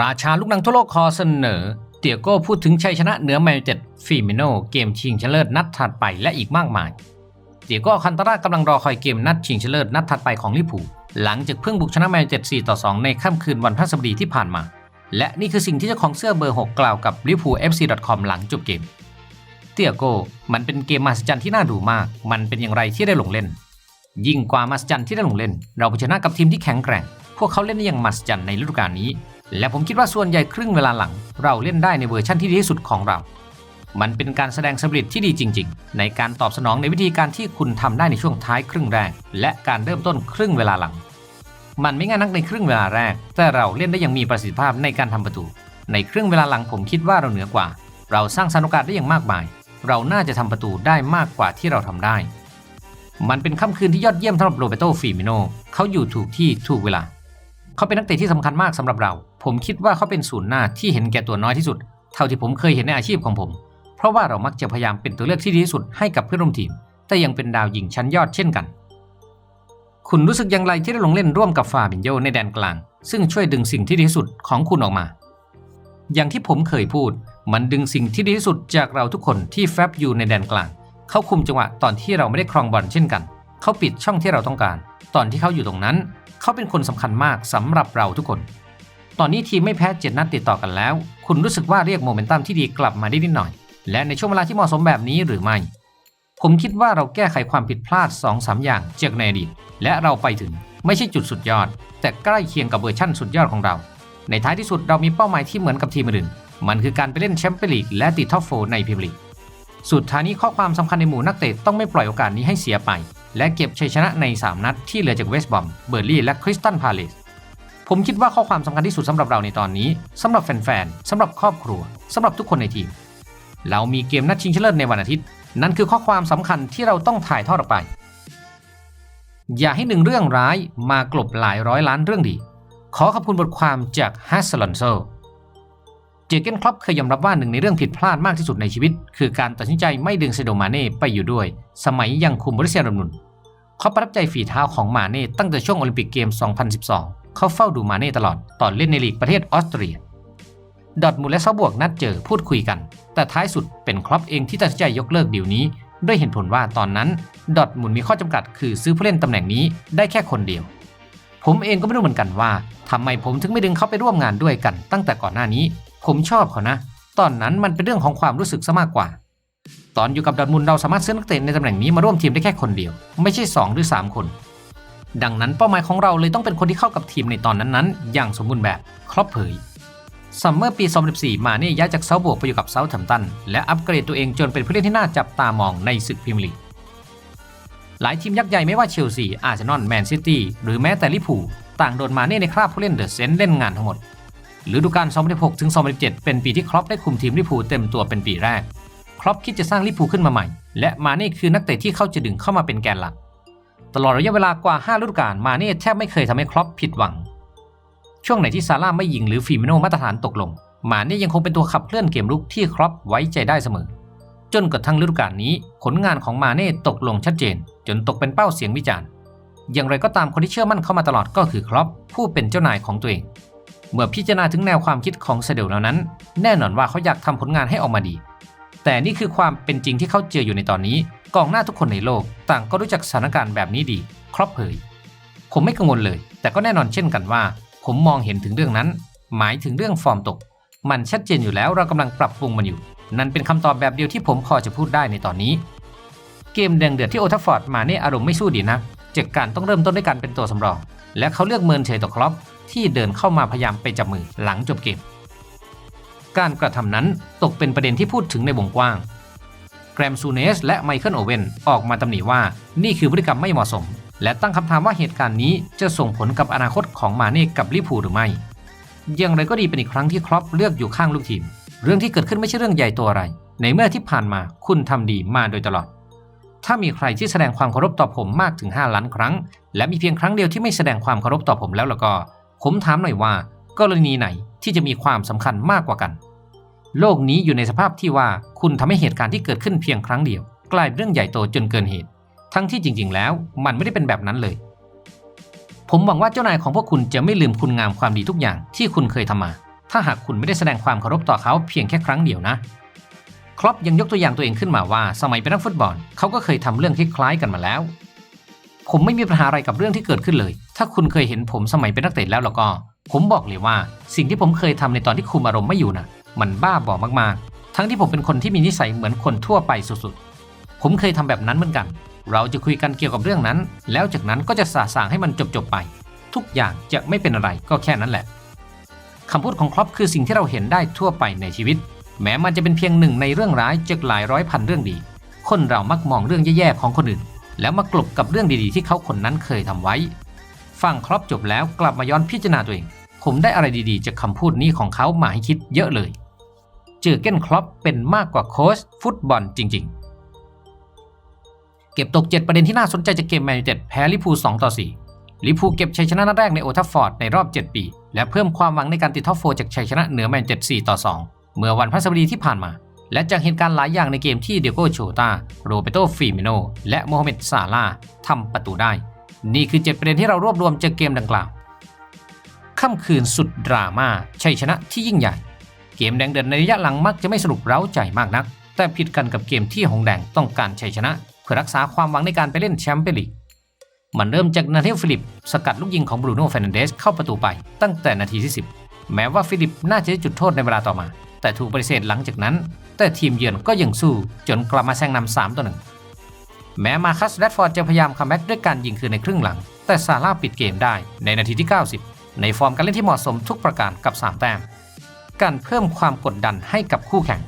ราชาลูกหนังทั่วโลกคอเสนอ เตียโก้พูดถึงชัยชนะเหนือแมนยูเต็ดฟิมิโนเกมชิงชนะเลิศนัดถัดไปและอีกมากมาย เตียโก้อคันตารากำลังรอคอยเกมนัดชิงชนะเลิศนัดถัดไปของลิเวอร์พูหลังจากเพิ่งบุกชนะแมนยูเต็ด4ต่อ2ในค่ำคืนวันพฤหัสบดีที่ผ่านมา และนี่คือสิ่งที่เจ้าของเสื้อเบอร์6กล่าวกับ liverpoolfc.com หลังจบเกม เตียโก้มันเป็นเกมมหัศจรรย์ที่น่าดูมาก มันเป็นอย่างไรที่ได้ลงเล่น ยิ่งกว่ามหัศจรรย์ที่ได้ลงเล่น เราเผชิญหน้ากับทีมที่แข็งแกร่ง พวกเขาเล่นได้อย่างมหัศจรรย์ในฤดูกาลนี้ และผมคิดว่าส่วนใหญ่ครึ่งเวลาหลัง เราเล่นได้ในเวอร์ชั่นที่ดีที่สุดของเรา มันเป็นการแสดงสปิริตที่ดีจริง ๆ ในการตอบสนองในวิธีการที่คุณทำได้ในช่วงท้ายครึ่งแรก และการเริ่มต้นครึ่งเวลาหลัง มันไม่ง่ายนักในครึ่งเวลาแรก แต่เราเล่นได้อย่างมีประสิทธิภาพในการทำประตู ในครึ่งเวลาหลังผมคิดว่าเราเหนือกว่า เราสร้างสรรค์โอกาสได้อย่างมากมาย เราน่าจะทำประตูได้มากกว่าที่เราทำได้ มันเป็นค่ำคืนที่ยอดเยี่ยมสำหรับโรเบโตฟิมิโนเขาอยู่ถูกที่ถูกเวลา เขาเป็นนักเตะที่สำคัญมากสำหรับเรา ผมคิดว่าเขาเป็นศูนย์หน้าที่เห็นแก่ตัวน้อยที่สุด เท่าที่ผมเคยเห็นในอาชีพของผม เพราะว่าเรามักจะพยายามเป็นตัวเลือกที่ดีที่สุดให้กับเพื่อนร่วมทีม แต่ยังเป็นดาวยิงชั้นยอดเช่นกัน คุณรู้สึกอย่างไรที่ได้ลงเล่นร่วมกับฟาบินโยในแดนกลาง ซึ่งช่วยดึงสิ่งที่ดีที่สุดของคุณออกมา อย่างที่ผมเคยพูด มันดึงสิ่งที่ดีที่สุดจากเราทุกคนที่แฟบอยู่ในแดนกลาง เขาคุมจังหวะตอนที่เราไม่ได้ครองบอลเช่นกัน เขาปิดช่องที่เราต้องการ ตอนที่เขาอยู่ตรงนั้น เขาเป็นคนสำคัญมากสำหรับเราทุกคน ตอนนี้ทีมไม่แพ้เจ็ดนัดติดต่อกันแล้ว คุณรู้สึกว่าเรียกโมเมนตัมที่ดีกลับมาได้นิดหน่อย และในช่วงเวลาที่เหมาะสมแบบนี้หรือไม่ ผมคิดว่าเราแก้ไขความผิดพลาด2-3อย่างจากในอดีตและเราไปถึงไม่ใช่จุดสุดยอด แต่ใกล้เคียงกับเวอร์ชั่นสุดยอดของเรา ในท้ายที่สุดเรามีเป้าหมายที่เหมือนกับทีมอื่น มันคือการไปเล่นแชมเปี้ยนลีกและติดท็อปโฟในพรีเมียร์ลีกสุดท้ายนี้ข้อความสำคัญในหมู่นักเตะต้องไม่ปล่อยโอกาสนี้ให้เสียไป และเก็บชัยชนะใน 3 นัดที่เหลือจากเวสต์บอม เบอร์ลี่และคริสตันพาเลสผมคิดว่าข้อความสำคัญที่สุดสำหรับเราในตอนนี้สำหรับแฟนๆสำหรับครอบครัวสำหรับทุกคนในทีม เรามีเกมนัดชิงชนะเลิศในวันอาทิตย์ นั่นคือข้อความสำคัญที่เราต้องถ่ายทอดออกไป อย่าให้หนึ่งเรื่องร้ายมากลบหลายร้อยล้านเรื่องดี ขอขอบคุณบทความจากฮัสลอนโซเจเกนครอปเคยยอมรับว่าหนึ่งในเรื่องผิดพลาดมากที่สุดในชีวิต คือการตัดสินใจไม่ดึงเซโดมาเน่ไปอยู่ด้วย สมัยยังคุมบริเซียดอร์ทมุน เขาประทับใจฝีเท้าของมาเน่ตั้งแต่ช่วงโอลิมปิกเกม 2012 เขาเฝ้าดูมาเน่ตลอดตอนเล่นในลีกประเทศออสเตรีย ดอทมุนด์และซาบวกนัดเจอพูดคุยกัน แต่ท้ายสุดเป็นครอปเองที่ตัดสินใจยกเลิกดีลนี้ ด้วยเหตุผลว่าตอนนั้นดอทมุนด์มีข้อจำกัดคือซื้อผู้เล่นตำแหน่งนี้ได้แค่คนเดียว ผมเองก็ไม่รู้เหมือนกันว่าทำไมผมถึงไม่ดึงเขาไปร่วมงานด้วยกัน ตั้งแต่ก่อนหน้านี้ ผมชอบเขานะ ตอนนั้นมันเป็นเรื่องของความรู้สึกซะมากกว่า ตอนอยู่กับดอทมุนเราสามารถซื้อนักเตะในตำแหน่งนี้มาร่วมทีมได้แค่คนเดียว ไม่ใช่ 2 หรือ 3 คน ดังนั้นเป้าหมายของเราเลยต้องเป็นคนที่เข้ากับทีมในตอนนั้นๆ อย่างสมบูรณ์แบบครอบเผยซัมเมอร์ปี 2014 มาเนี่ยย้ายจากเซาบวกไปอยู่กับเซาท์แฮมตัน และอัปเกรดตัวเองจนเป็นผู้เล่นที่น่าจับตามองในศึกพรีเมียร์ลีกหลายทีมยักษ์ใหญ่ไม่ว่าเชลซี อาร์เซนอล แมนซิตี้ หรือแม้แต่ลิเวอร์พูต่างโดนมาเน่ในคราบผู้เล่นเดอะเซนต์เล่นงานทั้งหมดฤดูกาล2016-2017 เป็นปีที่ครอปได้คุมทีมลิเวอร์พูเต็มตัวเป็นปีแรก ครอปคิดจะสร้างลิเวอร์พูขึ้นมาใหม่ และมาเน่คือนักเตะที่เขาจะดึงเข้ามาเป็นแกนหลัก ตลอดระยะเวลากว่า 5 ฤดูกาลมาเน่แทบไม่เคยทำให้ครอปผิดหวัง ช่วงไหนที่ซาร่าไม่ยิงหรือฟิมิโนมาตรฐานตกลง มาเน่ยังคงเป็นตัวขับเคลื่อนเกมรุกที่ครอปไว้ใจได้เสมอ จนกระทั่งฤดูกาลนี้ ผลงานของมาเน่ตกลงชัดเจน จนตกเป็นเป้าเสียงวิจารณ์ อย่างไรก็ตามคนที่เชื่อมั่นเข้ามาตลอดก็คือครอปผู้เป็นเจ้านายของตัวเอง เมื่อพิจารณาถึงแนวความคิดของเซเดลแล้วนั้น แน่นอนว่าเขาอยากทำผลงานให้ออกมาดี แต่นี่คือความเป็นจริงที่เขาเจออยู่ในตอนนี้ กองหน้าทุกคนในโลก ต่างก็รู้จักสถานการณ์แบบนี้ดี ครอปเผย ผมไม่กังวลเลย แต่ก็แน่นอนเช่นกันว่า ผมมองเห็นถึงเรื่องนั้น หมายถึงเรื่องฟอร์มตก มันชัดเจนอยู่แล้วเรากำลังปรับปรุงมันอยู่ นั่นเป็นคำตอบแบบเดียวที่ผมพอจะพูดได้ในตอนนี้ เกมแดงเดือดที่โอทัฟฟอร์ดมาเนี่ยอารมณ์ไม่สู้ดีนะจากการต้องเริ่มต้นด้วยการเป็นตัวสำรอง และเขาเลือกเมินเฉยต่อครอปที่เดินเข้ามาพยายามไปจับมือหลังจบเกม การกระทำนั้นตกเป็นประเด็นที่พูดถึงในวงกว้าง แกรมซูเนสและไมเคิลโอเวนออกมาตำหนิว่านี่คือพฤติกรรมไม่เหมาะสม และตั้งคำถามว่าเหตุการณ์นี้จะส่งผลกับอนาคตของมาเน่กับลิพูหรือไม่ อย่างไรก็ดีเป็นอีกครั้งที่ครอปเลือกอยู่ข้างลูกทีม เรื่องที่เกิดขึ้นไม่ใช่เรื่องใหญ่ตัวอะไร ในเมื่อที่ผ่านมาคุณทำดีมาโดยตลอด ถ้ามีใครที่แสดงความเคารพต่อผมมากถึง 5 ล้านครั้ง และมีเพียงครั้งเดียวที่ไม่แสดงความเคารพต่อผมแล้วแล้วก็ ผมถามหน่อยว่ากรณีไหน ที่จะมีความสำคัญมากกว่ากัน โลกนี้อยู่ในสภาพที่ว่าคุณทำให้เหตุการณ์ที่เกิดขึ้นเพียงครั้งเดียว กลายเป็นเรื่องใหญ่โตจนเกินเหตุ ทั้งที่จริง ๆ แล้วมันไม่ได้เป็นแบบนั้นเลย ผมหวังว่าเจ้านายของพวกคุณจะไม่ลืมคุณงามความดีทุกอย่างที่คุณเคยทำมา ถ้าหากคุณไม่ได้แสดงความเคารพต่อเขาเพียงแค่ครั้งเดียวนะครอปยังยกตัวอย่างตัวเองขึ้นมาว่า สมัยเป็นนักฟุตบอลเขาก็เคยทำเรื่องที่คล้ายกันมาแล้ว ผมไม่มีปัญหาอะไรกับเรื่องที่เกิดขึ้นเลย ถ้าคุณเคยเห็นผมสมัยเป็นนักเตะแล้วแล้วก็ ผมบอกเลยว่าสิ่งที่ผมเคยทำในตอนที่คุมอารมณ์ไม่อยู่น่ะมันบ้าบอมากๆ ทั้งที่ผมเป็นคนที่มีนิสัยเหมือนคนทั่วไปสุดๆ ผมเคยทำแบบนั้นเหมือนกัน เราจะคุยกันเกี่ยวกับเรื่องนั้น แล้วจากนั้นก็จะสาสางให้มันจบๆไป ทุกอย่างจะไม่เป็นอะไรก็แค่นั้นแหละคำพูดของครอปคือสิ่งที่เราเห็นได้ทั่วไปในชีวิต แม้มันจะเป็นเพียงหนึ่งในเรื่องร้ายจากหลายร้อยพันเรื่องดี คนเรามักมองเรื่องแย่ๆของคนอื่น แล้วมากลบกับเรื่องดีๆ ที่เขาคนนั้นเคยทำไว้ ฟังครอปจบแล้วกลับมาย้อนพิจารณาตัวเอง ผมได้อะไรดีๆ จากคำพูดนี้ของเขามาให้คิดเยอะเลย เจอเก้นครอปเป็นมากกว่าโค้ชฟุตบอลจริง ๆ เก็บตก 7 ประเด็นที่น่าสนใจจากเกมแมนยูเต็ดแพ้ลิเวอร์พูล2ต่อ4ลิพูเก็บชัยชนะนัดแรกในโอทัฟฟอร์ดในรอบ 7 ปี และเพิ่มความหวังในการติดท็อปโฟร์จากชัยชนะเหนือแมนยูเต็ด4ต่อ 2 เมื่อวันพฤหัสบดีที่ผ่านมาและจากเหตุการณ์หลายอย่างในเกมที่เดียโกโชตาโรเบโตฟิมิโน และโมฮัมเหม็ดซาลาทำประตูได้ นี่คือ 7 ประเด็นที่เรารวบรวมจากเกมดังกล่าว ค่ำคืนสุดดราม่าชัยชนะที่ยิ่งใหญ่ เกมแดงเดือดในระยะหลังมักจะไม่สนุกเร้าใจมากนัก แต่ผิดกันกับเกมที่หงแดงต้องการชัยชนะ เพื่อรักษาความหวังในการไปเล่นแชมเปี้ยนลีกมันเริ่มจากนาเทลฟิลิป สกัดลูกยิงของบรูโน่เฟรนันเดสเข้าประตูไปตั้งแต่นาทีที่ 10 แม้ว่าฟิลิปน่าจะได้จุดโทษในเวลาต่อมา แต่ถูกปฏิเสธหลังจากนั้น แต่ทีมเยือนก็ยังสู้จนกลับมาแซงนำ3ต่อ1 แม้มาคัสแรดฟอร์ดจะพยายามคัมแบ็กด้วยการยิงคืนในครึ่งหลัง แต่ซาร่าปิดเกมได้ในนาทีที่ 90 ในฟอร์มการเล่นที่เหมาะสมทุกประการกับ 3 แต้ม การเพิ่มความกดดันให้กับคู่แข่ง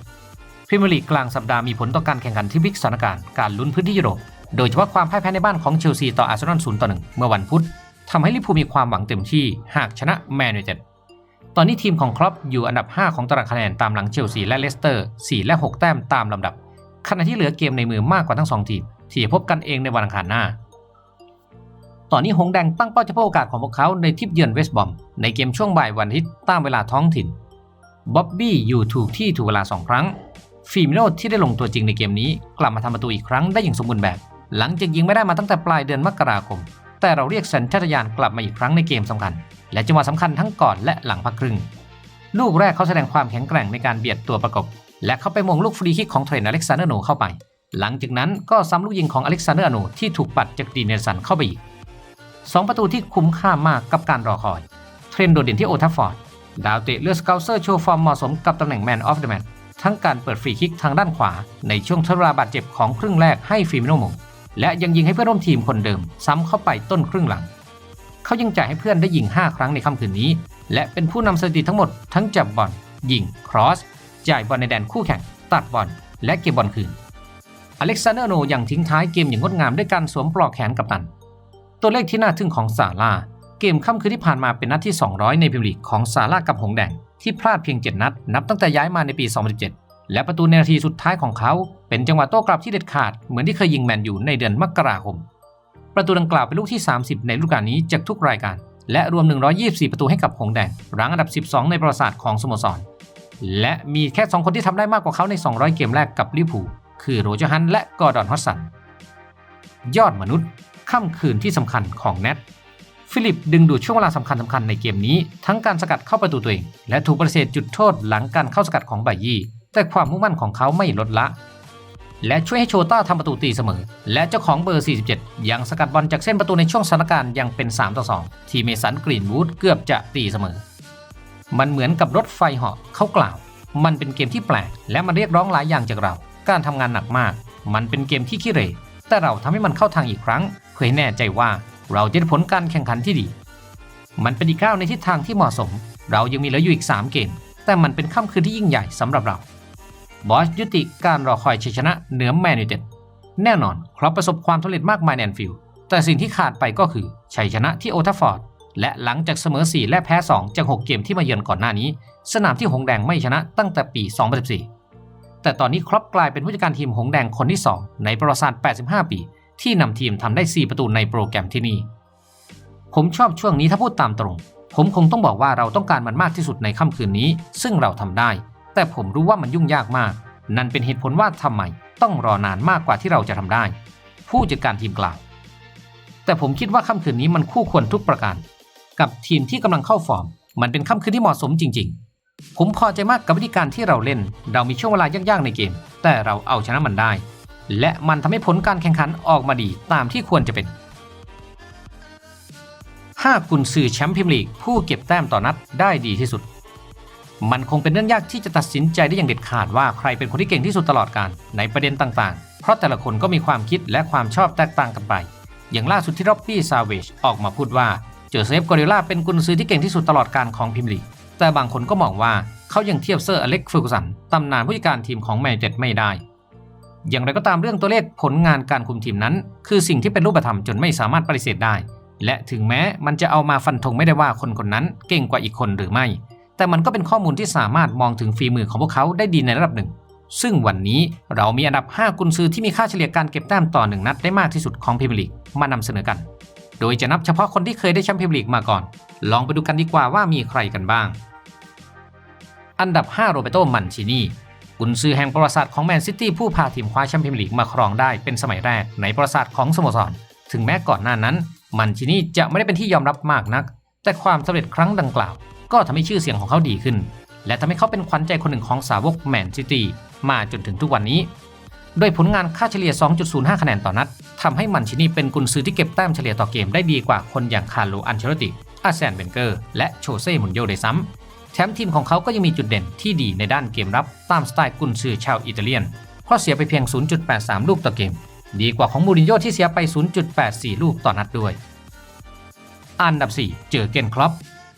พรีเมียร์ลีกกลางสัปดาห์มีผลต่อการแข่งขันที่พลิกสถานการณ์การลุ้นพื้นที่ยุโรปโดยเฉพาะความพ่ายแพ้ในบ้านของเชลซีต่ออาร์เซนอล0ต่อ1เมื่อวันพุธทำให้ลิเวอร์พูลมีความหวังเต็มที่หากชนะแมนยูไนเต็ดตอนนี้ทีมของครอปอยู่อันดับ 5 ของตารางคะแนนตามหลังเชลซีและเลสเตอร์ 4 และ 6 แต้มตามลำดับขณะที่เหลือเกมในมือมากกว่าทั้ง 2 ทีม ที่จะพบกันเองในวันอังคารหน้า ตอนนี้หงแดงตั้งเป้าจะพิ่มโอกาสของพวกเขาในทิปเยือนเวสต์บอม ในเกมช่วงบ่ายวันอาทิตย์ตามเวลาท้องถิ่นบ๊อบบี้อยู่ถูกที่ถูกเวลา 2 ครั้งฟิมิโนที่ได้ลงตัวจริงในเกมนี้ กลับมาทำประตูอีกครั้งได้อย่างสมบูรณ์แบบ หลังจากยิงไม่ได้มาตั้งแต่ปลายเดือนมกราคม แต่เราเรียกสัญชาตญาณกลับมาอีกครั้งในเกมสำคัญ และจังหวะสำคัญทั้งก่อนและหลังพักครึ่ง ลูกแรกเขาแสดงความแข็งแกร่งในการเบียดตัวประกบ และเขาไปมงลูกฟรีคิกของเทรนอเล็กซานเดอร์โนเข้าไป หลังจากนั้นก็ซ้ำลูกยิงของอเล็กซานเดอร์โนที่ถูกปัดจากดีเนสันเข้าไปอีกสองประตูที่คุ้มค่ามากกับการรอคอย เทรนด์โดดเด่นที่โอทัฟฟอร์ด ดาวเตะเลือดสเกลเซอร์โชว์ฟอร์มเหมาะสมกับตำแหน่งแมนออฟเดอะแมตทั้งการเปิดฟรีคิกทางด้านขวา ในช่วงทดเวลาบาดเจ็บของครึ่งแรกให้ฟิมิโนมงและยังยิงให้เพื่อนร่วมทีมคนเดิม ซ้ำเข้าไปต้นครึ่งหลัง เขายังจ่ายให้เพื่อนได้ยิง 5 ครั้งในค่ำคืนนี้ และเป็นผู้นำสถิติทั้งหมดทั้งจับบอลยิงครอสจ่ายบอลในแดนคู่แข่ง ตัดบอลและเก็บบอลคืน อเล็กซานเดอร์โนยังทิ้งท้ายเกมอย่างงดงามด้วยการสวมปลอกแขนกับตัน ตัวเลขที่น่าทึ่งของซาร่าเกมค่ำคืนที่ผ่านมาเป็นนัดที่ 200 ในพรีเมียร์ลีกของซาร่ากับหงแดง ที่พลาดเพียง 7 นัด นับตั้งแต่ย้ายมาในปี 2017 และประตูในนาทีสุดท้ายของเขา เป็นจังหวะโต้กลับที่เด็ดขาดเหมือนที่เคยยิงแมนยูในเดือนมกราคม ประตูดังกล่าวเป็นลูกที่ 30 ในฤดูกาลนี้จากทุกรายการ และรวม 124 ประตูให้กับหงแดงรั้งอันดับ 12 ในประวัติศาสตร์ของสโมสร และมีแค่ 2 คนที่ทำได้มากกว่าเขาใน 200 เกมแรกกับลิเวอร์พูล คือโรเจอร์ฮันและกอร์ดอนฮอสสันยอดมนุษย์ค่ำคืนที่สำคัญของแนทฟิลิปดึงดูดช่วงเวลาสำคัญสำคัญในเกมนี้ ทั้งการสกัดเข้าประตูตัวเอง และถูกปฏิเสธจุดโทษหลังการเข้าสกัดของบายีแต่ความมุ่งมั่นของเขาไม่ลดละ และช่วยให้โชต้าทำประตูตีเสมอ และเจ้าของเบอร์ 47 ยังสกัดบอลจากเส้นประตูในช่วงสถานการณ์ยังเป็น 3 ต่อ 2 ที่เมสันกรีนวูดเกือบจะตีเสมอ มันเหมือนกับรถไฟเหาะเขากล่าว มันเป็นเกมที่แปลก และมันเรียกร้องหลายอย่างจากเรา การทำงานหนักมาก มันเป็นเกมที่ขี้เหร่แต่เราทำให้มันเข้าทางอีกครั้ง เพื่อให้แน่ใจว่าเราจะได้ผลการแข่งขันที่ดี มันเป็นอีกก้าวในทิศทางที่เหมาะสม เรายังมีเหลืออยู่อีก 3 เกม แต่มันเป็นค่ำคืนที่ยิ่งใหญ่สำหรับเราบอสยุติการรอคอยชัยชนะเหนือแมนยูเต็ดแน่นอนครอปประสบความสำเร็จมากมายในแอนฟิลด์แต่สิ่งที่ขาดไปก็คือชัยชนะที่โอทัฟฟอร์ดและหลังจากเสมอ 4 และแพ้ 2 จาก 6 เกมที่มาเยือนก่อนหน้านี้ สนามที่หงแดงไม่ชนะตั้งแต่ปี 2014 แต่ตอนนี้ครอปกลายเป็นผู้จัดการทีมหงแดงคนที่ 2 ในประวัติศาสตร์ 85 ปี ที่นำทีมทำได้ 4 ประตูในโปรแกรมที่นี่ผมชอบช่วงนี้ถ้าพูดตามตรง ผมคงต้องบอกว่าเราต้องการมันมากที่สุดในค่ำคืนนี้ ซึ่งเราทำได้ แต่ผมรู้ว่ามันยุ่งยากมาก นั่นเป็นเหตุผลว่าทำไมต้องรอนานมากกว่าที่เราจะทำได้ ผู้จัดการทีมกล่าวแต่ผมคิดว่าค่ำคืนนี้มันคู่ควรทุกประการ กับทีมที่กำลังเข้าฟอร์ม มันเป็นค่ำคืนที่เหมาะสมจริง ๆ ผมพอใจมากกับวิธีการที่เราเล่น เรามีช่วงเวลายากๆในเกม แต่เราเอาชนะมันได้ และมันทำให้ผลการแข่งขันออกมาดีตามที่ควรจะเป็น 5 กุนซือแชมป์พรีเมียร์ลีกผู้เก็บแต้มต่อนัดได้ดีที่สุด มันคงเป็นเรื่องยากที่จะตัดสินใจได้อย่างเด็ดขาดว่าใครเป็นคนที่เก่งที่สุดตลอดการในประเด็นต่างๆ เพราะแต่ละคนก็มีความคิดและความชอบแตกต่างกันไป อย่างล่าสุดที่ร็อบบี้ซาเวจออกมาพูดว่า เจอเซฟกอริลลาเป็นกุนซือที่เก่งที่สุดตลอดการของพรีเมียร์ลีก แต่บางคนก็มองว่าเขายังเทียบเซอร์อเล็กฟอร์กูสันตำนานผู้จัดการทีมของแมนเต็ดไม่ได้ อย่างไรก็ตามเรื่องตัวเลขผลงานการคุมทีมนั้น คือสิ่งที่เป็นรูปธรรมจนไม่สามารถปฏิเสธได้ และถึงแม้มันจะเอามาฟันธงไม่ได้ว่าคนคนนั้นเก่งกว่าอีกคนหรือไม่ แต่มันก็เป็นข้อมูลที่สามารถมองถึงฝีมือของพวกเขาได้ดีในระดับหนึ่ง ซึ่งวันนี้เรามีอันดับ 5 กุนซือที่มีค่าเฉลี่ยการเก็บแต้มต่อหนึ่งนัดได้มากที่สุดของพรีเมียร์ลีกมานำเสนอกัน โดยจะนับเฉพาะคนที่เคยได้แชมป์พรีเมียร์ลีกมาก่อน ลองไปดูกันดีกว่าว่ามีใครกันบ้าง อันดับ 5 โรเบโตมันชินีกุนซือแห่งประวัติศาสตร์ของแมนซิตี้ผู้พาทีมคว้าแชมป์พรีเมียร์ลีกมาครองได้เป็นสมัยแรกในประวัติศาสตร์ของสโมสร ถึงแม้ก่อนหน้านั้น มันชินีจะไม่ได้เป็นที่ยอมรับมากนัก แต่ความสำเร็จครั้งดังกล่าว ก็ทำให้ชื่อเสียงของเขาดีขึ้น และทำให้เขาเป็นขวัญใจคนหนึ่งของสาวกแมนซิตี้มาจนถึงทุกวันนี้ โดยผลงานค่าเฉลี่ย 2.05 คะแนนต่อนัดทำให้มันชินีเป็นกุนซือที่เก็บแต้มเฉลี่ยต่อเกมได้ดีกว่าคนอย่างคาร์โลอันเชลติอาแซนเบนเกอร์ และโชเซ่มุนโยด้วยซ้ำแถมทีมของเขาก็ยังมีจุดเด่นที่ดีในด้านเกมรับตามสไตล์กุนซือชาวอิตาเลียน เพราะเสียไปเพียง 0.83 ลูกต่อเกม ดีกว่าของมูรินโญ่ที่เสียไป 0.84 ลูกต่อนัดด้วย อันดับ 4 เจอเกนครอป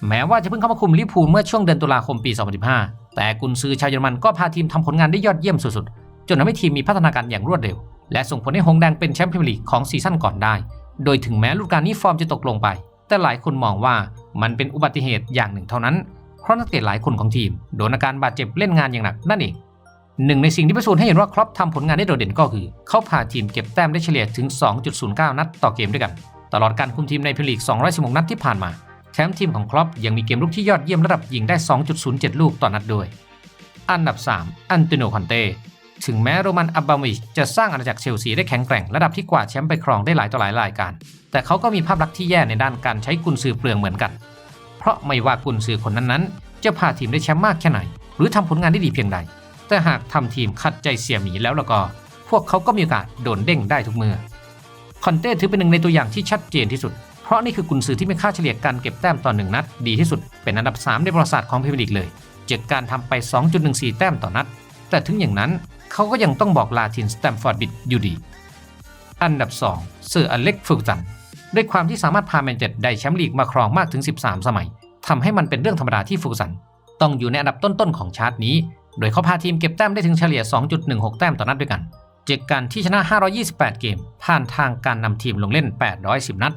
แม้ว่าจะเพิ่งเข้ามาคุมลิพูลเมื่อช่วงเดือนตุลาคมปี 2015 แต่กุนซือชาวเยอรมันก็พาทีมทำผลงานได้ยอดเยี่ยมสุดๆ จนทำให้ทีมมีพัฒนาการอย่างรวดเร็ว และส่งผลให้หงแดงเป็นแชมป์พรีเมียร์ลีกของซีซั่นก่อนได้ โดยถึงแม้ฤดูกาลนี้ฟอร์มจะตกลงไป แต่หลายคนมองว่ามันเป็นอุบัติเหตุอย่างหนึ่งเท่านั้น เพราะนักเตะหลายคนของทีม โดนอาการบาดเจ็บเล่นงานอย่างหนักนั่นเองหนึ่งในสิ่งที่พิสูจน์ให้เห็นว่าครอปทำผลงานได้โดดเด่นก็คือ เขาพาทีมเก็บแต้มได้เฉลี่ยถึง 2.09 นัดต่อเกมด้วยกัน ตลอดการคุมทีมในพรีเมียร์ลีก 216 นัดที่ผ่านมาแถมป์ทีมของครอปยังมีเกมลุกที่ยอดเยี่ยมระดับยิงได้ 2.07 ลูกต่อนัดด้วย อันดับ 3 อันโตนิโอคอนเต้ ถึงแม้โรมันอับบามิชจะสร้างอาณาจักรเชลซีได้แข็งแกร่งระดับที่กวาดแชมป์ไปครองได้หลายต่อหลายรายการ แต่เขาก็มีภาพลักษณ์ที่แย่ในด้านการใช้กุนซือเปลืองเหมือนกัน เพราะไม่ว่ากุนซือคนนั้นๆ จะพาทีมได้แชมป์มากแค่ไหน หรือทำผลงานได้ดีเพียงใด แต่หากทำทีมขัดใจเสียหมีแล้วแล้วก็ พวกเขาก็มีโอกาสโดนเด้งได้ทุกเมื่อคอนเต้ถือเป็นหนึ่งในตัวอย่างที่ชัดเจนที่สุด เพราะนี่คือกุนซือที่มีค่าเฉลี่ยการเก็บแต้มต่อหนึ่งนัด ดีที่สุดเป็นอันดับ 3 ในประวัติศาสตร์ของพรีเมียร์ลีกเลยจากการทำไป 2.14 แต้มต่อนัด แต่ถึงอย่างนั้นเขาก็ยังต้องบอกลาทินสแตมฟอร์ดบิดอยู่ดี อันดับ 2 เซอร์อเล็กฟูกตัน ด้วยความที่สามารถพาแมนเชสเตอร์ได้แชมป์ลีกมาครองมากถึง 13 สมัยทำให้มันเป็นเรื่องธรรมดาที่ฟูกสัน ต้องอยู่ในอันดับต้นๆของชาร์ตนี้ โดยเขาพาทีมเก็บแต้มได้ถึงเฉลี่ย 2.16 แต้มต่อนัดด้วยกัน จากการที่ชนะ 528 เกม ผ่านทางการนำทีมลงเล่น 810 นัด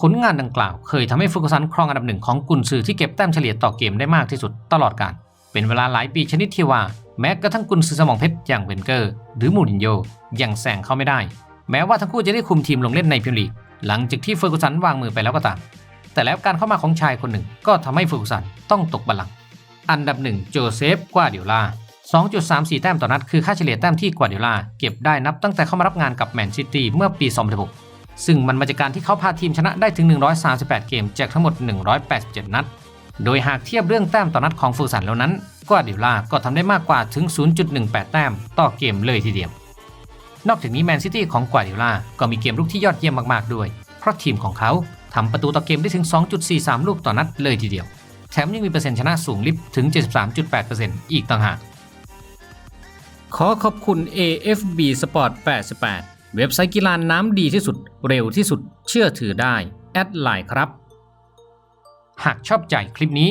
ผลงานดังกล่าวเคยทำให้ฟูกสันครองอันดับหนึ่งของกุนซือที่เก็บแต้มเฉลี่ยต่อเกมได้มากที่สุดตลอดกาลเป็นเวลาหลายปีชนิดที่ว่า แม้กระทั่งกุนซือสมองเพชรอย่างเวนเกอร์ หรือมูรินโญ่ยังแซงเขาไม่ได้ แม้ว่าทั้งคู่จะได้คุมทีมลงเล่นในพรีเมียร์ลีกหลังจากที่เฟอร์กูสันวางมือไปแล้วก็ตาม แต่แล้วการเข้ามาของชายคนหนึ่งก็ทำให้เฟอร์กูสันต้องตกบัลลังก์อันดับหนึ่งโจเซฟกวาดิโอลา2.34 แต้มต่อนัดคือค่าเฉลี่ยแต้มที่กวาดิโอลาเก็บได้นับตั้งแต่เข้ามารับงานกับแมนซิตี้เมื่อปี 2016 ซึ่งมันมาจากการที่เขาพาทีมชนะได้ถึง 138 เกมจากทั้งหมด 187 นัด โดยหากเทียบเรื่องแต้มต่อนัดของฟูสันแล้วนั้น กวาดิโอลาก็ทำได้มากกว่าถึง 0.18 แต้มต่อเกมเลยทีเดียว นอกจากนี้แมนซิตี้ของกวาดิโอลาก็มีเกมลุกที่ยอดเยี่ยมมากๆด้วย เพราะทีมของเขาทำประตูต่อเกมได้ถึง 2.43 ลูกต่อนัดเลยทีเดียว แถมยังมีเปอร์เซ็นต์ชนะสูงลิบถึง 73.8%อีกต่างหาก ขอขอบคุณ AFB Sport 88 เว็บไซต์กีฬาน้ำดีที่สุด เร็วที่สุด เชื่อถือได้ แอดไลน์ครับ หากชอบใจคลิปนี้